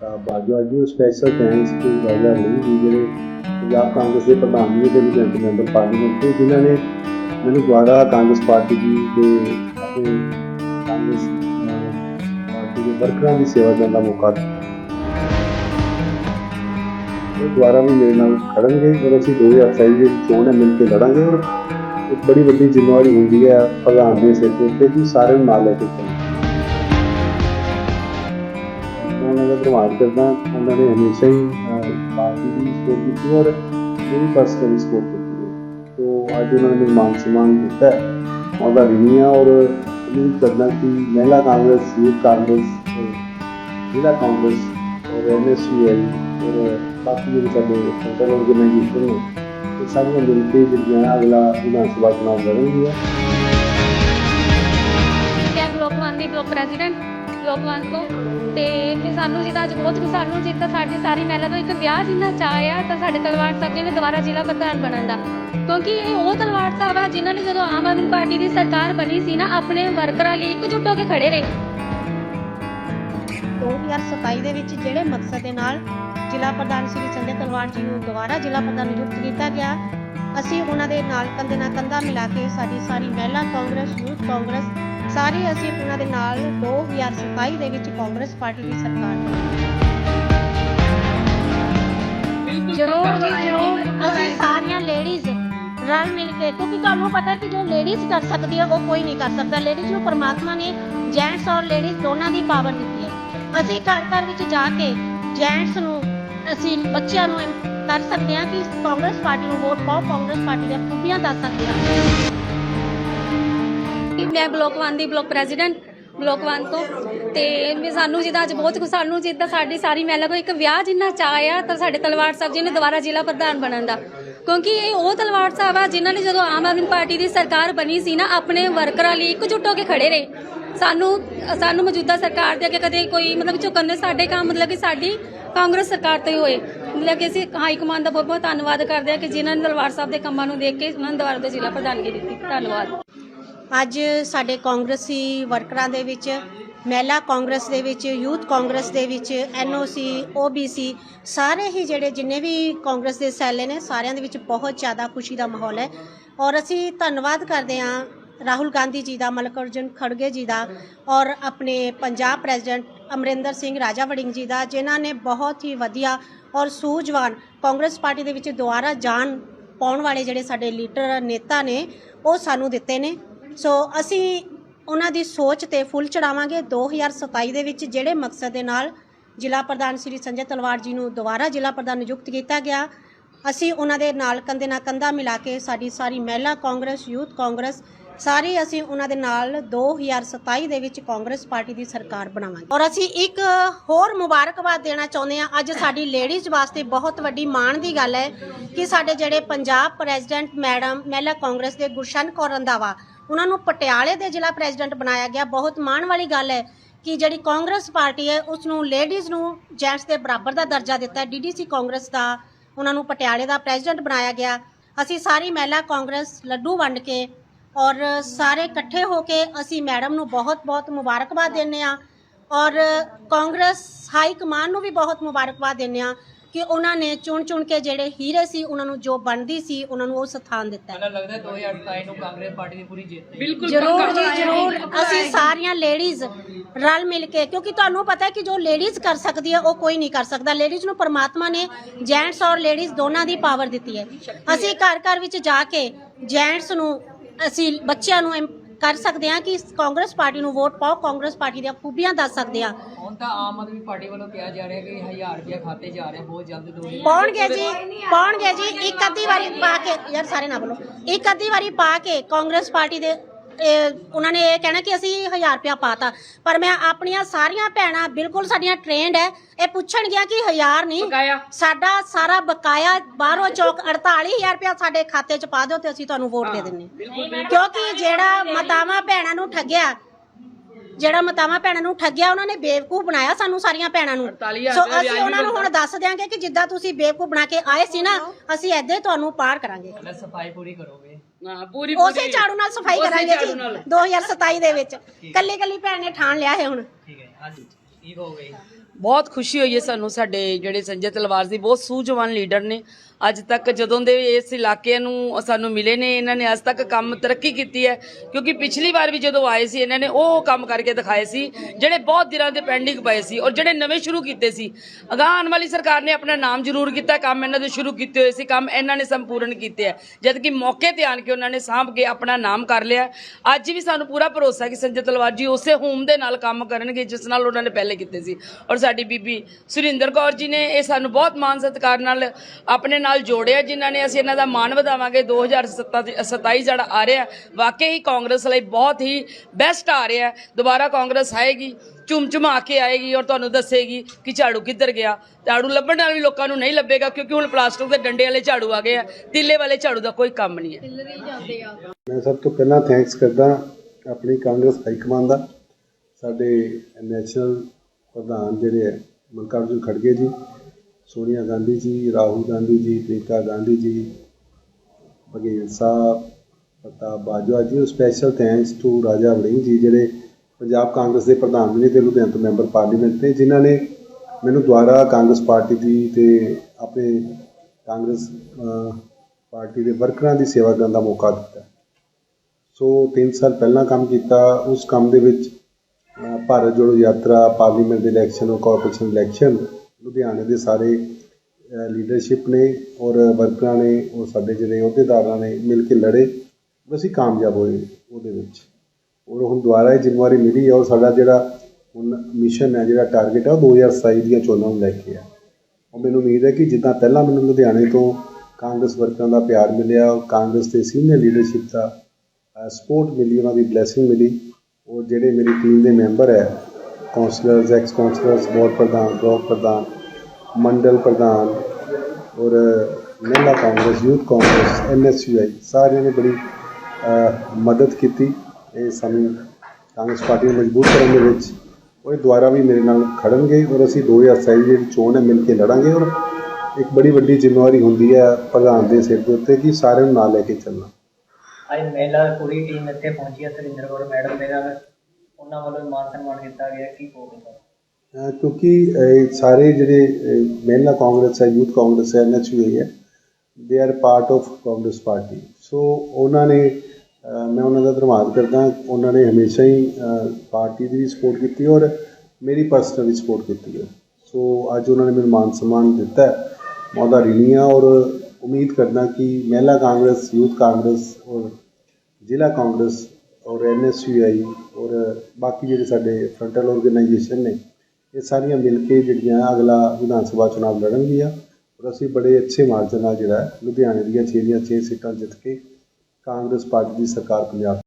ਤਾਂ ਬਾਜੂ ਅੱਜ ਨੂੰ ਸਪੈਸ਼ਲ ਥੈਂਕਸ ਟੂ ਰਾਜਾ ਲਈ ਜੀ, ਜਿਹੜੇ ਪੰਜਾਬ ਕਾਂਗਰਸ ਦੇ ਪ੍ਰਧਾਨ ਜੀ ਤੇ ਲੁਧਿਆਣਾ ਮੈਂਬਰ ਪਾਰਲੀਮੈਂਟ ਤੇ ਜਿਨ੍ਹਾਂ ਨੇ ਮੈਨੂੰ ਦੁਆਰਾ ਕਾਂਗਰਸ ਪਾਰਟੀ ਦੀ ਤੇ ਅਤੇ ਕਾਂਗਰਸ ਪਾਰਟੀ ਦੇ ਵਰਕਰਾਂ ਦੀ ਸੇਵਾ ਕਰਨ ਦਾ ਮੌਕਾ ਦਿੱਤਾ। ਉਹ ਦੁਆਰਾ ਵੀ ਮੇਰੇ ਨਾਲ ਖੜਨਗੇ ਔਰ ਅਸੀਂ 2027 ਦੀ ਚੋਣ ਹੈ ਮਿਲ ਕੇ ਲੜਾਂਗੇ ਔਰ ਇੱਕ ਬੜੀ ਵੱਡੀ ਜ਼ਿੰਮੇਵਾਰੀ ਹੁੰਦੀ ਹੈ ਪ੍ਰਧਾਨ ਦੇ ਸਿਰ ਦੇ ਉੱਤੇ, ਕਿ ਸਾਰਿਆਂ ਨੂੰ ਨਾਲ ਲੈ ਕੇ ਚੱਲਣਾ। ਧੰਨਵਾਦ ਕਰਦਾ। ਉਹਨਾਂ ਨੇ ਹਮੇਸ਼ਾ ਹੀ ਪਾਰਟੀ ਦੀ ਸਪੋਰਟ ਕੀਤੀ ਔਰ ਮੇਰੀ ਪਰਸਨਲ ਸਪੋਰਟ ਕੀਤੀ ਹੈ। ਤੋ ਅੱਜ ਉਹਨਾਂ ਨੇ ਮਾਨ ਸਨਮਾਨ ਦਿੱਤਾ ਹੈ। ਉਹਦਾ ਰਿਨੀਆ ਔਰ ਉਮੀਦ ਕਰਦਾ ਕਿ ਮਹਿਲਾ ਕਾਂਗਰਸ, ਯੂਥ ਕਾਂਗਰਸ ਜ਼ਿਲ੍ਹਾ ਕਾਂਗਰਸ ਔਰ ਐਨਐਸਯੂਆਈ ਔਰ ਬਾਕੀ ਜਿਹੜੇ ਸਾਡੇ ਸੈਂਟਰਲ ਆਰਗੇਨਾਈਜੇਸ਼ਨ ਨੇ, ਇਹ ਸਾਰੀਆਂ ਮਿਲ ਕੇ ਜਿਹੜੀਆਂ ਅਗਲਾ ਵਿਧਾਨ ਸਭਾ ਚੁਣਾਵ ਲੜਨਗੀਆਂ। ਮੈਂ ਬਲੋਕਵਾਨ ਦੀ ਬਲੋਕ ਪ੍ਰੈਜ਼ੀਡੈਂਟ। ਬਲੋਕਵਾਨ ਤੋਂ ਤੇ ਫਿਰ ਸਾਨੂੰ ਜਿੱਦਾਂ ਅੱਜ ਬਹੁਤ ਸਾਨੂੰ ਜਿੱਦਾਂ ਸਾਡੀ ਸਾਰੀ ਮਹਿਲਾ ਤੋਂ ਇੱਕ ਵਿਆਹ ਜਿੰਨਾ ਚਾਅ ਤਾਂ ਸਾਡੇ ਤਲਵਾਰ ਸਾਹਿਬ ਜੀ ਨੇ ਦੁਬਾਰਾ ਜ਼ਿਲ੍ਹਾ ਪ੍ਰਧਾਨ ਬਣਨ ਦਾ। ਕਿਉਂਕਿ ਇਹ ਉਹ ਤਲਵਾਰ ਸਾਹਿਬ ਆ ਜਿਨ੍ਹਾਂ ਨੇ ਜਦੋਂ ਆਮ ਆਦਮੀ ਪਾਰਟੀ ਦੀ ਸਰਕਾਰ ਬਣੀ ਸੀ ਨਾ, ਆਪਣੇ ਵਰਕਰਾਂ ਲਈ ਇਕਜੁੱਟ ਹੋ ਕੇ ਖੜੇ ਰਹੇ। 2027 ਦੇ ਵਿੱਚ ਜਿਹੜੇ ਮਕਸਦ ਦੇ ਨਾਲ ਜ਼ਿਲ੍ਹਾ ਪ੍ਰਧਾਨ ਸ੍ਰੀ ਸੰਜੇ ਤਲਵਾਰ ਜੀ ਨੂੰ ਦੁਬਾਰਾ ਜ਼ਿਲ੍ਹਾ ਪ੍ਰਧਾਨ ਨਿਯੁਕਤ ਕੀਤਾ ਗਿਆ, ਅਸੀਂ ਉਹਨਾਂ ਦੇ ਨਾਲ ਕੰਧੇ ਨਾਲ ਕੰਧਾ ਮਿਲਾ ਕੇ ਸਾਡੀ ਸਾਰੀ ਮਹਿਲਾ ਕਾਂਗਰਸ, ਯੂਥ ਕਾਂਗਰਸ ਸਾਰੇ ਅਸੀਂ ਉਹਨਾਂ ਦੇ ਨਾਲ 2027 ਦੇ ਵਿੱਚ ਕਾਂਗਰਸ ਪਾਰਟੀ ਦੀ ਸਰਕਾਰ ਬਣਾਵਾਂਗੇ ਜ਼ਰੂਰ ਜੀ ਜ਼ਰੂਰ ਅਸੀਂ ਸਾਰੀਆਂ ਲੇਡੀਜ਼ ਰਲ ਮਿਲ ਕੇ ਕਿਉਂਕਿ ਤੁਹਾਨੂੰ ਪਤਾ ਹੈ ਕਿ ਜੋ ਲੇਡੀਜ਼ ਕਰ ਸਕਦੀ ਹੈ ਉਹ ਕੋਈ ਨਹੀਂ ਕਰ ਸਕਦਾ। ਲੇਡੀਜ਼ ਨੂੰ ਪਰਮਾਤਮਾ ਨੇ ਜੈਂਟਸ ਔਰ ਲੇਡੀਜ਼ ਦੋਨਾਂ ਦੀ ਪਾਵਰ ਦਿੱਤੀ ਹੈ। ਅਸੀਂ ਘਰ ਘਰ ਵਿੱਚ ਜਾ ਕੇ ਜੈਂਟਸ ਨੂੰ ਅਸੀਂ ਬੱਚਿਆਂ ਨੂੰ ਕਰ ਸਕਦੇ ਹਾਂ ਕਿ ਕਾਂਗਰਸ ਪਾਰਟੀ ਨੂੰ ਵੋਟ ਪਾਓ ਕਾਂਗਰਸ ਪਾਰਟੀ ਦੀਆਂ ਖੂਬੀਆਂ ਦੱਸ ਸਕਦੇ ਹਾਂ। ਮੈਂ ਬਲੋਕ ਬਲੋਕਵਾਨ ਦੀ ਬਲੋਕ ਪ੍ਰੈਜ਼ੀਡੈਂਟ, ਬਲੋਕ ਬਲੋਕਵਾਨ ਤੋਂ। ਤੇ ਵੀ ਸਾਨੂੰ ਜਿੱਦਾਂ ਅੱਜ ਬਹੁਤ ਕੁ ਸਾਨੂੰ ਜਿੱਦਾਂ ਸਾਡੀ ਸਾਰੀ ਮਹਿਲਾ ਕੋਲ ਇੱਕ ਵਿਆਹ ਜਿੰਨਾ ਚਾਅ ਤਾਂ ਸਾਡੇ ਤਲਵਾਰ ਸਾਹਿਬ ਜੀ ਨੇ ਦੁਬਾਰਾ ਜ਼ਿਲ੍ਹਾ ਪ੍ਰਧਾਨ ਬਣਨ ਦਾ। ਕਿਉਂਕਿ ਇਹ ਉਹ ਤਲਵਾਰ ਸਾਹਿਬ ਆ, ਜਿਨ੍ਹਾਂ ਨੇ ਜਦੋਂ ਆਮ ਆਦਮੀ ਪਾਰਟੀ ਦੀ ਸਰਕਾਰ ਬਣੀ ਸੀ ਨਾ, ਆਪਣੇ ਵਰਕਰਾਂ ਲਈ ਇਕਜੁੱਟ ਹੋ ਕੇ ਖੜੇ ਰਹੇ। ਸਾਨੂੰ ਸਾਨੂੰ ਮੌਜੂਦਾ ਸਰਕਾਰ ਦੇ ਅੱਗੇ ਕਦੇ ਕੋਈ ਮਤਲਬ ਝੁਕਣ ਦੇ ਸਾਡੇ ਕੰਮ, ਮਤਲਬ ਕਿ ਸਾਡੀ ਕਾਂਗਰਸ ਸਰਕਾਰ ਤੋਂ ਹੀ ਹੋਏ। ਮਤਲਬ ਕਿ ਅਸੀਂ ਹਾਈ ਕਮਾਂਡ ਦਾ ਬਹੁਤ ਬਹੁਤ ਧੰਨਵਾਦ ਕਰਦੇ ਹਾਂ ਕਿ ਜਿਨ੍ਹਾਂ ਨੇ ਤਲਵਾਰ ਸਾਹਿਬ ਦੇ ਕੰਮਾਂ ਨੂੰ ਦੇਖ ਕੇ ਉਹਨਾਂ ਨੇ ਦੁਬਾਰਾ ਤੋਂ ਜ਼ਿਲ੍ਹਾ ਪ੍ਰਧਾਨਗੀ ਦਿੱਤੀ। ਧੰਨਵਾਦ। ਅੱਜ ਸਾਡੇ ਕਾਂਗਰਸੀ ਵਰਕਰਾਂ ਦੇ ਵਿੱਚ, ਮਹਿਲਾ ਕਾਂਗਰਸ ਦੇ ਵਿੱਚ, ਯੂਥ ਕਾਂਗਰਸ ਦੇ ਵਿੱਚ, ਐਨਓਸੀ, ਓਬੀਸੀ, ਸਾਰੇ ਹੀ ਜਿਹੜੇ ਜਿੰਨੇ ਵੀ ਕਾਂਗਰਸ ਦੇ ਸੈੱਲ ਨੇ, ਸਾਰਿਆਂ ਦੇ ਵਿੱਚ ਬਹੁਤ ਜ਼ਿਆਦਾ ਖੁਸ਼ੀ ਦਾ ਮਾਹੌਲ ਹੈ। ਔਰ ਅਸੀਂ ਧੰਨਵਾਦ ਕਰਦੇ ਹਾਂ ਰਾਹੁਲ ਗਾਂਧੀ ਜੀ ਦਾ ਮਲਕ ਅਰਜੁਨ ਖੜਗੇ ਜੀ ਦਾ ਔਰ ਆਪਣੇ ਪੰਜਾਬ ਪ੍ਰੈਜ਼ੀਡੈਂਟ ਅਮਰਿੰਦਰ ਸਿੰਘ ਰਾਜਾ ਵੜਿੰਗ ਜੀ ਦਾ, ਜਿਨ੍ਹਾਂ ਨੇ ਬਹੁਤ ਹੀ ਵਧੀਆ ਔਰ ਸੂਝਵਾਨ ਕਾਂਗਰਸ ਪਾਰਟੀ ਦੇ ਵਿੱਚ ਦੁਆਰਾ ਜਾਨ ਪਾਉਣ ਵਾਲੇ ਜਿਹੜੇ ਸਾਡੇ ਲੀਡਰ ਨੇਤਾ ਨੇ, ਉਹ ਸਾਨੂੰ ਦਿੱਤੇ ਨੇ। ਸੋ ਅਸੀਂ ਉਹਨਾਂ ਦੀ ਸੋਚ ਤੇ ਫੁੱਲ ਚੜਾਵਾਂਗੇ। 2027 ਦੇ ਵਿੱਚ ਜਿਹੜੇ ਮਕਸਦ ਦੇ ਨਾਲ ਜ਼ਿਲ੍ਹਾ ਪ੍ਰਧਾਨ ਸ੍ਰੀ ਸੰਜੇ ਤਲਵਾਰ ਜੀ ਨੂੰ ਦੁਬਾਰਾ ਜ਼ਿਲ੍ਹਾ ਪ੍ਰਧਾਨ ਨਿਯੁਕਤ ਕੀਤਾ ਗਿਆ, ਅਸੀਂ ਉਹਨਾਂ ਦੇ ਨਾਲ ਕੰਧੇ ਨਾਲ ਕੰਧਾ ਮਿਲਾ ਕੇ ਸਾਡੀ ਸਾਰੀ ਮਹਿਲਾ ਕਾਂਗਰਸ, ਯੂਥ ਕਾਂਗਰਸ, ਸਾਰੇ ਅਸੀਂ ਉਹਨਾਂ ਦੇ ਨਾਲ 2027 ਦੇ ਵਿੱਚ ਕਾਂਗਰਸ ਪਾਰਟੀ ਦੀ ਸਰਕਾਰ ਬਣਾਵਾਂਗੇ। ਔਰ ਅਸੀਂ ਇੱਕ ਹੋਰ ਮੁਬਾਰਕਬਾਦ ਦੇਣਾ ਚਾਹੁੰਦੇ ਹਾਂ। ਅੱਜ ਸਾਡੀ ਲੇਡੀਜ਼ ਵਾਸਤੇ ਬਹੁਤ ਵੱਡੀ ਮਾਣ ਦੀ ਗੱਲ ਹੈ ਕਿ ਸਾਡੇ ਜਿਹੜੇ ਪੰਜਾਬ ਪ੍ਰੈਜ਼ੀਡੈਂਟ ਮੈਡਮ, ਮਹਿਲਾ ਕਾਂਗਰਸ ਦੇ ਗੁਰਸ਼ਨ ਕੌਰ ਰੰਧਾਵਾ ਉਹਨਾਂ ਨੂੰ ਪਟਿਆਲੇ ਦੇ ਜ਼ਿਲ੍ਹਾ ਪ੍ਰੈਜ਼ੀਡੈਂਟ ਬਣਾਇਆ ਗਿਆ। ਬਹੁਤ ਮਾਣ ਵਾਲੀ ਗੱਲ ਹੈ ਕਿ ਜਿਹੜੀ ਕਾਂਗਰਸ ਪਾਰਟੀ ਹੈ, ਉਸ ਨੂੰ ਲੇਡੀਜ਼ ਨੂੰ ਜੈਂਟਸ ਦੇ ਬਰਾਬਰ ਦਾ ਦਰਜਾ ਦਿੱਤਾ ਹੈ। ਡੀਡੀਸੀ ਕਾਂਗਰਸ ਦਾ ਉਹਨਾਂ ਨੂੰ ਪਟਿਆਲੇ ਦਾ ਪ੍ਰੈਜ਼ੀਡੈਂਟ ਬਣਾਇਆ ਗਿਆ। ਅਸੀਂ ਸਾਰੀ ਮਹਿਲਾ ਕਾਂਗਰਸ ਲੱਡੂ ਵੰਡ ਕੇ ਔਰ ਸਾਰੇ ਇਕੱਠੇ ਹੋ ਕੇ ਅਸੀਂ ਮੈਡਮ ਨੂੰ ਬਹੁਤ-ਬਹੁਤ ਮੁਬਾਰਕਬਾਦ ਦਿੰਦੇ ਆ ਔਰ ਕਾਂਗਰਸ ਹਾਈ ਕਮਾਂਡ ਨੂੰ ਵੀ ਬਹੁਤ ਮੁਬਾਰਕਬਾਦ ਦਿੰਦੇ ਆ ਕਿ ਉਹਨਾਂ ਨੇ ਚੁਣ-ਚੁਣ ਕੇ ਜਿਹੜੇ ਹੀਰੇ ਸੀ ਉਹਨਾਂ ਨੂੰ ਜੋ ਬਣਦੀ ਸੀ ਉਹਨਾਂ ਨੂੰ ਉਹ ਸਥਾਨ ਦਿੱਤਾ। ਹੈ ਮੈਨੂੰ ਲੱਗਦਾ ਹੈ 2027 ਨੂੰ ਕਾਂਗਰਸ ਪਾਰਟੀ ਦੀ ਪੂਰੀ ਜਿੱਤ ਹੈ ਜ਼ਰੂਰ ਜੀ ਜ਼ਰੂਰ। ਅਸੀਂ ਸਾਰੀਆਂ ਲੇਡੀਜ਼ ਰਲ ਮਿਲ ਕੇ ਕਿਉਂਕਿ ਤੁਹਾਨੂੰ ਪਤਾ ਹੈ ਕਿ ਜੋ ਲੇਡੀਜ਼ ਕਰ ਸਕਦੀ ਹੈ ਉਹ ਕੋਈ ਨਹੀਂ ਕਰ ਸਕਦਾ। ਲੇਡੀਜ਼ ਨੂੰ ਪਰਮਾਤਮਾ ਨੇ ਜੈਂਟਸ ਔਰ ਲੇਡੀਜ਼ ਦੋਨਾਂ ਦੀ ਪਾਵਰ ਦਿੱਤੀ ਹੈ। ਅਸੀਂ ਘਰ ਘਰ ਵਿੱਚ ਜਾ ਕੇ ਜੈਂਟਸ ਨੂੰ ਅਸੀਂ ਬੱਚਿਆਂ ਨੂੰ ਕਰ ਸਕਦੇ ਹਾਂ ਕਿ ਕਾਂਗਰਸ ਪਾਰਟੀ ਨੂੰ ਵੋਟ ਪਾਓ ਕਾਂਗਰਸ ਪਾਰਟੀ ਦੀਆਂ ਖੂਬੀਆਂ ਦੱਸ ਸਕਦੇ ਹਾਂ। ਹੁਣ ਤਾਂ ਆਮ ਆਦਮੀ ਪਾਰਟੀ ਵੱਲੋਂ ਕਿਹਾ ਜਾ ਰਿਹਾ ਕਿ 1000 ਰੁਪਇਆ ਖਾਤੇ ਆ ਰਿਹਾ ਬਹੁਤ ਜਲਦ ਦੋ ਪਾਉਣਗੇ ਜੀ ਪਾਉਣਗੇ ਜੀ ਇੱਕ ਅੱਧੀ ਵਾਰੀ ਪਾ ਕੇ ਯਾਰ ਸਾਰੇ ਨਾ ਬੋਲੋ। ਇੱਕ ਅੱਧੀ ਵਾਰੀ ਪਾ ਕੇ ਕਾਂਗਰਸ ਪਾਰਟੀ ਦੇ ਇਹ, ਉਹਨਾਂ ਨੇ ਇਹ ਕਹਿਣਾ ਕਿ ਅਸੀਂ 1000 ਰੁਪਇਆ ਪਾਤਾ। ਪਰ ਮੈਂ ਆਪਣੀਆਂ ਸਾਰੀਆਂ ਭੈਣਾਂ ਬਿਲਕੁਲ ਸਾਡੀਆਂ ਟ੍ਰੇਨਡ ਹੈ ਇਹ ਪੁੱਛਣਗੀਆਂ ਕਿ 1000 ਨਹੀਂ। ਸਾਡਾ ਸਾਰਾ ਬਕਾਇਆ ਬਾਹਰੋਂ ਚੌਕ 48000 ਰੁਪਇਆ ਸਾਡੇ ਖਾਤੇ 'ਚ ਪਾ ਦਿਓ ਤੇ ਅਸੀਂ ਤੁਹਾਨੂੰ ਵੋਟ ਦੇ ਦਿੰਨੇ। ਕਿਉਂਕਿ ਜਿਹੜਾ ਮਤਾਵਾਂ ਭੈਣਾਂ ਨੂੰ ਠੱਗਿਆ ਜਿਹੜਾ ਮਤਾਵਾਂ ਭੈਣਾਂ ਨੂੰ ਠੱਗਿਆ ਉਹਨਾਂ ਨੇ ਬੇਵਕੂਫ ਬਣਾਇਆ ਸਾਨੂੰ ਸਾਰੀਆਂ ਭੈਣਾਂ ਨੂੰ। ਸੋ ਅਸੀਂ ਉਹਨਾਂ ਨੂੰ ਹੁਣ ਦੱਸ ਦਿਆਂਗੇ ਕਿ ਜਿੱਦਾਂ ਤੁਸੀਂ ਬੇਵਕੂਫ ਬਣਾ ਕੇ ਆਏ ਸੀ ਨਾ ਅਸੀਂ ਏਦਾਂ ਹੀ ਤੁਹਾਨੂੰ ਪਾਰ ਕਰਾਂਗੇ। ਸਫ਼ਾਈ ਪੂਰੀ ਕਰੋਗੇ? ਹਾਂ ਪੂਰੀ ਉਸੇ ਝਾੜੂ ਨਾਲ ਸਫ਼ਾਈ ਕਰਾਂਗੇ ਜੀ 2027 ਦੇ ਵਿੱਚ। ਕੱਲੀ ਕੱਲੀ ਭੈਣ ਨੇ ਠਾਣ ਲਿਆ ਹੈ ਹੁਣ। ਠੀਕ ਹੈ ਹਾਂਜੀ ਕੀ ਕਹੋਗੇ ਬਹੁਤ ਖੁਸ਼ੀ ਹੋਈ ਹੈ ਸਾਨੂੰ ਸਾਡੇ ਜਿਹੜੇ ਸੰਜੇ ਤਲਵਾਰ ਜੀ ਬਹੁਤ ਸੂਝਵਾਨ ਲੀਡਰ ਨੇ। ਅੱਜ ਤੱਕ ਜਦੋਂ ਦੇ ਇਸ ਇਲਾਕੇ ਨੂੰ ਸਾਨੂੰ ਮਿਲੇ ਨੇ, ਇਹਨਾਂ ਨੇ ਅੱਜ ਤੱਕ ਕੰਮ ਤਰੱਕੀ ਕੀਤੀ ਹੈ। ਕਿਉਂਕਿ ਪਿਛਲੀ ਵਾਰ ਵੀ ਜਦੋਂ ਆਏ ਸੀ, ਇਹਨਾਂ ਨੇ ਉਹ ਕੰਮ ਕਰਕੇ ਦਿਖਾਏ ਸੀ, ਜਿਹੜੇ ਬਹੁਤ ਦਿਨਾਂ ਦੇ ਪੈਂਡਿੰਗ ਪਏ ਸੀ ਔਰ ਜਿਹੜੇ ਨਵੇਂ ਸ਼ੁਰੂ ਕੀਤੇ ਸੀ। ਅਗਾਂਹ ਆਉਣ ਵਾਲੀ ਸਰਕਾਰ ਨੇ ਆਪਣਾ ਨਾਮ ਜ਼ਰੂਰ ਕੀਤਾ, ਕੰਮ ਇਹਨਾਂ ਦੇ ਸ਼ੁਰੂ ਕੀਤੇ ਹੋਏ ਸੀ, ਕੰਮ ਇਹਨਾਂ ਨੇ ਸੰਪੂਰਨ ਕੀਤੇ ਹੈ। ਜਦ ਕਿ ਮੌਕੇ ਤੇ ਆਣ ਕੇ ਉਹਨਾਂ ਨੇ ਸਾਂਭ ਕੇ ਆਪਣਾ ਨਾਮ ਕਰ ਲਿਆ। ਅੱਜ ਵੀ ਸਾਨੂੰ ਪੂਰਾ ਭਰੋਸਾ ਕਿ ਸੰਜੇ ਤਲਵਾਰ ਜੀ ਉਸੇ ਹੋਮ ਦੇ ਨਾਲ ਕੰਮ ਕਰਨਗੇ, ਜਿਸ ਨਾਲ ਉਹਨਾਂ ਨੇ ਪਹਿਲੇ ਕੀਤੇ ਸੀ। ਔਰ ਸਾਡੀ ਬੀਬੀ ਸੁਰਿੰਦਰ ਕੌਰ ਜੀ ਨੇ ਇਹ ਸਾਨੂੰ ਬਹੁਤ ਮਾਣ ਸਤਿਕਾਰ ਨਾਲ ਆਪਣੇ ਨਾਲ ਜੋੜਿਆ ਜਿਨ੍ਹਾਂ ਨੇ ਅਸੀਂ ਇਹਨਾਂ ਦਾ ਮਾਣ ਵਧਾਵਾਂਗੇ। 2027 ਜਿਹੜਾ ਆ ਰਿਹਾ ਵਾਕਈ ਹੀ ਕਾਂਗਰਸ ਲਈ ਬਹੁਤ ਹੀ ਬੈਸਟ ਆ ਰਿਹਾ। ਹੈ। ਦੁਬਾਰਾ ਕਾਂਗਰਸ ਆਏਗੀ ਚੁੰਮਚੁਮਾ ਕੇ ਆਏਗੀ ਔਰ ਤੁਹਾਨੂੰ ਦੱਸੇਗੀ ਕਿ ਝਾੜੂ ਕਿੱਧਰ ਗਿਆ। ਝਾੜੂ ਲੱਭਣ ਨਾਲ ਵੀ ਲੋਕਾਂ ਨੂੰ ਨਹੀਂ ਲੱਭੇਗਾ ਕਿਉਂਕਿ ਹੁਣ ਪਲਾਸਟਿਕ ਦੇ ਡੰਡੇ ਵਾਲੇ ਝਾੜੂ ਆ ਗਏ ਆ। ਤਿੱਲੇ ਵਾਲੇ ਝਾੜੂ ਦਾ ਕੋਈ ਕੰਮ ਨਹੀਂ ਹੈ। ਮੈਂ ਸਭ ਤੋਂ ਪਹਿਲਾਂ ਥੈਂਕਸ ਕਰਦਾ ਆਪਣੀ ਕਾਂਗਰਸ ਹਾਈ ਕਮਾਂਡ ਦਾ ਸਾਡੇ ਨੈਸ਼ਨਲ ਪ੍ਰਧਾਨ ਜਿਹੜੇ ਹੈ, ਮਲਕਾਰਜੁਨ ਖੜਗੇ ਜੀ, ਸੋਨੀਆ ਗਾਂਧੀ ਜੀ, ਰਾਹੁਲ ਗਾਂਧੀ ਜੀ ਪ੍ਰਿੰਕਾ ਗਾਂਧੀ ਜੀ ਬਘੇਲ ਸਾਹਿਬ, ਪ੍ਰਤਾਪ ਬਾਜਵਾ ਜੀ special thanks to Raja Warring ਜੀ ਜਿਹੜੇ ਪੰਜਾਬ ਕਾਂਗਰਸ ਦੇ ਪ੍ਰਧਾਨ ਵੀ ਨੇ ਤੇ ਲੁਧਿਆਣਾ ਤੋਂ ਮੈਂਬਰ ਪਾਰਲੀਮੈਂਟ ਨੇ ਜਿਨ੍ਹਾਂ ਨੇ ਮੈਨੂੰ ਦੁਆਰਾ ਕਾਂਗਰਸ ਪਾਰਟੀ ਦੀ ਤੇ ਆਪਣੇ ਕਾਂਗਰਸ ਪਾਰਟੀ ਦੇ ਵਰਕਰਾਂ ਦੀ ਸੇਵਾ ਕਰਨ ਦਾ ਮੌਕਾ ਦਿੱਤਾ। ਸੋ 3 ਸਾਲ ਪਹਿਲਾਂ ਕੰਮ ਕੀਤਾ, ਉਸ ਕੰਮ ਦੇ ਵਿੱਚ ਭਾਰਤ ਜੋੜੋ ਯਾਤਰਾ, ਪਾਰਲੀਮੈਂਟ ਦੇ ਇਲੈਕਸ਼ਨ ਔਰ ਕਾਰਪੋਰੇਸ਼ਨ ਇਲੈਕਸ਼ਨ ਲੁਧਿਆਣੇ ਦੇ ਸਾਰੇ ਲੀਡਰਸ਼ਿਪ ਨੇ ਔਰ ਵਰਕਰਾਂ ਨੇ, ਔਰ ਸਾਡੇ ਜਿਹੜੇ ਅਹੁਦੇਦਾਰਾਂ ਨੇ ਮਿਲ ਕੇ ਲੜੇ। ਔਰ ਅਸੀਂ ਕਾਮਯਾਬ ਹੋਏ ਉਹਦੇ ਵਿੱਚ। ਔਰ ਹੁਣ ਦੁਬਾਰਾ ਇਹ ਜ਼ਿੰਮੇਵਾਰੀ ਮਿਲੀ ਹੈ ਔਰ ਸਾਡਾ ਜਿਹੜਾ ਹੁਣ ਮਿਸ਼ਨ ਹੈ, ਜਿਹੜਾ ਟਾਰਗੇਟ ਹੈ, ਉਹ 2027 ਦੀਆਂ ਚੋਣਾਂ ਨੂੰ ਲੈ ਕੇ ਆ ਔਰ ਮੈਨੂੰ ਉਮੀਦ ਹੈ ਕਿ ਜਿੱਦਾਂ ਪਹਿਲਾਂ ਮੈਨੂੰ ਲੁਧਿਆਣੇ ਤੋਂ ਕਾਂਗਰਸ ਵਰਕਰਾਂ ਦਾ ਪਿਆਰ ਮਿਲਿਆ, ਔਰ ਕਾਂਗਰਸ ਦੇ ਸੀਨੀਅਰ ਲੀਡਰਸ਼ਿਪ ਦਾ ਸਪੋਰਟ ਮਿਲੀ, ਉਹਨਾਂ ਦੀ ਬਲੇਸਿੰਗ ਮਿਲੀ ਔਰ ਜਿਹੜੇ ਮੇਰੀ ਟੀਮ ਦੇ ਮੈਂਬਰ ਹੈ ਕਾਉਂਸਲਰਸ ਐਕਸ ਕਾਉਂਸਲਰਸ ਬੋਰਡ ਪ੍ਰਧਾਨ ਬਲਾਕ ਪ੍ਰਧਾਨ, ਮੰਡਲ ਪ੍ਰਧਾਨ ਔਰ, ਮਹਿਲਾ ਕਾਂਗਰਸ ਯੂਥ ਕਾਂਗਰਸ ਐਨਐਸਯੂਆਈ ਸਾਰਿਆਂ ਨੇ ਬੜੀ ਮਦਦ ਕੀਤੀ। ਇਹ ਸਾਨੂੰ ਕਾਂਗਰਸ ਪਾਰਟੀ ਨੂੰ ਮਜ਼ਬੂਤ ਕਰਨ ਦੇ ਵਿੱਚ ਉਹ ਇਹ ਦੁਆਰਾ ਵੀ ਮੇਰੇ ਨਾਲ ਖੜਨਗੇ ਔਰ ਅਸੀਂ 2027 ਦੀ ਜਿਹੜੀ ਚੋਣ ਹੈ ਮਿਲ ਕੇ ਲੜਾਂਗੇ ਔਰ ਇੱਕ ਬੜੀ ਵੱਡੀ ਜ਼ਿੰਮੇਵਾਰੀ ਹੁੰਦੀ ਹੈ ਪ੍ਰਧਾਨ ਦੇ ਸਿਰ ਦੇ ਉੱਤੇ ਕਿ ਸਾਰਿਆਂ ਨੂੰ ਨਾਲ ਲੈ ਕੇ ਚੱਲਣਾ। ਅੱਜ ਮਹਿਲਾ ਪੂਰੀ ਟੀਮ ਇੱਥੇ ਪਹੁੰਚੀ ਹੈ ਸੁਰਿੰਦਰ ਕੌਰ ਮੈਡਮ ਦੇ ਨਾਲ। ਉਹਨਾਂ ਵੱਲੋਂ ਮਾਨ ਸਨਮਾਨ ਕੀਤਾ ਗਿਆ ਕੀ ਕਹੋਗੇ ਅਹ ਕਿਉਂਕਿ ਇਹ ਸਾਰੇ ਜਿਹੜੇ ਅਹ, ਮਹਿਲਾ ਕਾਂਗਰਸ ਹੈ ਯੂਥ ਕਾਂਗਰਸ ਹੈ ਐਨਐਚਯੂ ਹੈ they are part of Congress party so ਉਹਨਾਂ ਨੇ ਅਹ, ਮੈਂ ਉਹਨਾਂ ਦਾ ਧੰਨਵਾਦ ਕਰਦਾ। ਉਹਨਾਂ ਨੇ ਹਮੇਸ਼ਾ ਹੀ ਅਹ, ਪਾਰਟੀ ਦੀ ਵੀ ਸਪੋਰਟ ਕੀਤੀ ਔਰ ਮੇਰੀ ਪਰਸਨਲ ਵੀ ਸਪੋਰਟ ਕੀਤੀ ਹੈ। ਸੋ ਅੱਜ ਉਹਨਾਂ ਨੇ ਮੈਨੂੰ ਮਾਨ ਸਨਮਾਨ ਦਿੱਤਾ ਹੈ। ਮੈਂ ਉਹਦਾ ਰਿਣੀ ਹਾਂ ਔਰ ਉਮੀਦ ਕਰਦਾ ਕਿ ਮਹਿਲਾ ਕਾਂਗਰਸ ਯੂਥ ਕਾਂਗਰਸ ਔਰ ਜ਼ਿਲ੍ਹਾ ਕਾਂਗਰਸ ਔਰ ਐਨਐਸਯੂਆਈ ਔਰ ਬਾਕੀ ਜਿਹੜੇ ਸਾਡੇ ਫਰੰਟਲ ਆਰਗੇਨਾਈਜੇਸ਼ਨ ਨੇ ਇਹ ਸਾਰੀਆਂ ਮਿਲ ਕੇ ਜਿਹੜੀਆਂ ਅਗਲਾ ਵਿਧਾਨ ਸਭਾ ਚੁਣਾਵ ਲੜਨਗੀਆਂ ਔਰ ਅਸੀਂ ਬੜੇ ਅੱਛੇ ਮਾਰਜਨ ਨਾਲ ਜਿਹੜਾ ਲੁਧਿਆਣੇ ਦੀਆਂ ਛੇ ਦੀਆਂ ਛੇ ਸੀਟਾਂ ਜਿੱਤ ਕੇ ਕਾਂਗਰਸ ਪਾਰਟੀ ਦੀ ਸਰਕਾਰ ਪੰਜਾਬ